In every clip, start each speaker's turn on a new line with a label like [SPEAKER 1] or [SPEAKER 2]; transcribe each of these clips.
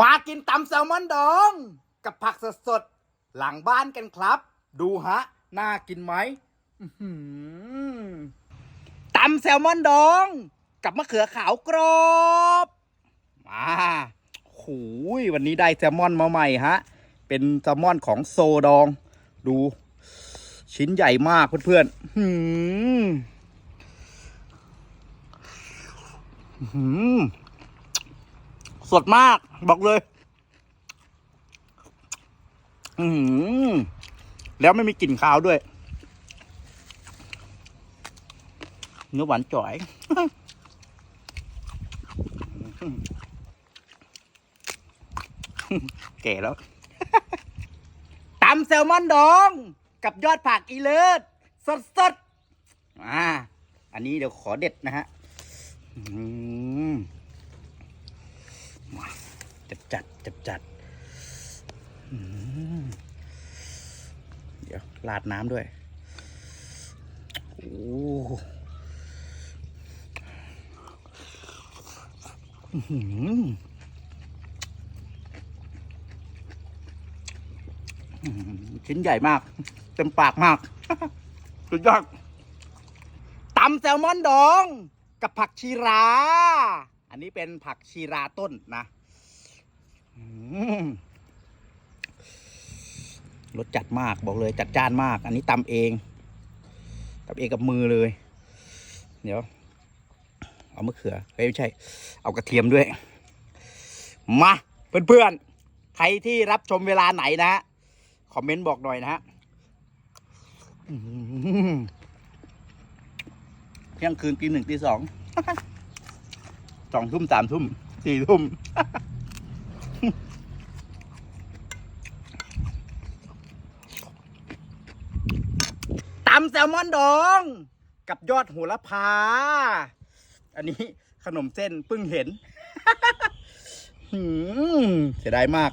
[SPEAKER 1] มากินตำแซลมอนดอง กับผักสดๆ หลังบ้านกันครับ ดูฮะ น่ากินไหมอื้อหือตำแซลมอนดอง กับมะเขือขาวกรอบมาหูยวันนี้ได้แซลมอนมาใหม่ฮะ เป็นแซลมอนของโซดอง ดู ชิ้นใหญ่มากเพื่อนๆหืมหืมสดมาก บอกเลย อืแล้วไม่มีกลิ่นคาวด้วย เนื้อหวานจ่อย แก่แล้วตำแซลมอนดอง กับยอดผักอีเลิศสดสดๆอ่า อันนี้เดี๋ยวขอเด็ดนะฮะ อืม จัดจัดจัดจัดอืมเดี๋ยวราดน้ำด้วย โอ้อื้อหืออื้อหือชิ้นใหญ่มาก เต็มปากมาก สุดยอดตำแซลมอนดอง กับผักชีรา อันนี้เป็นผักชีราต้นนะอืม รสจัดมากบอกเลยจัดจ้านมาก อันนี้ตำเองตำเองกับมือเลย เดี๋ยว เอามะเขือเฮ้ยไม่ใช่ เอากระเทียมด้วย มาเพื่อนๆใครที่รับชมเวลาไหนนะฮะคอมเมนต์บอกหน่อยนะฮะเที่ยงคืนตีหนึ่งตีสองสองทุ่มสามทุ่มสี่ทุ่ม ตำแซลมอนดอง กับยอดโหระพา อันนี้ขนมเส้นเพิ่งเห็นเสียดายมาก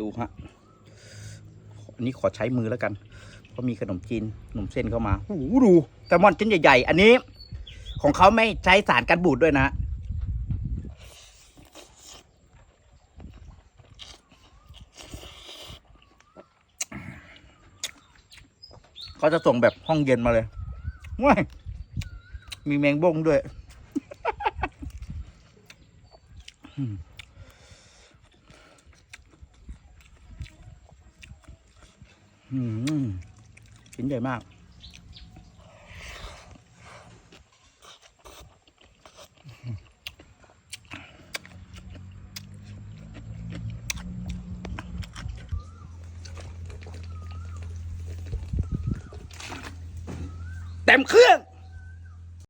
[SPEAKER 1] ดูฮะอันนี้ขอใช้มือแล้วกันเพราะมีขนมจีนขนมเส้นเข้ามาโอ้ดูแซลมอนชิ้นใหญ่ ๆ อันนี้ ของเขาไม่ใช้สารกันบูดด้วยนะ เขาจะส่งแบบห้องเย็นมาเลยว้ายมีแมงบ้งด้วยอืมอืมชิ้นใหญ่มาก เต็มเครื่อง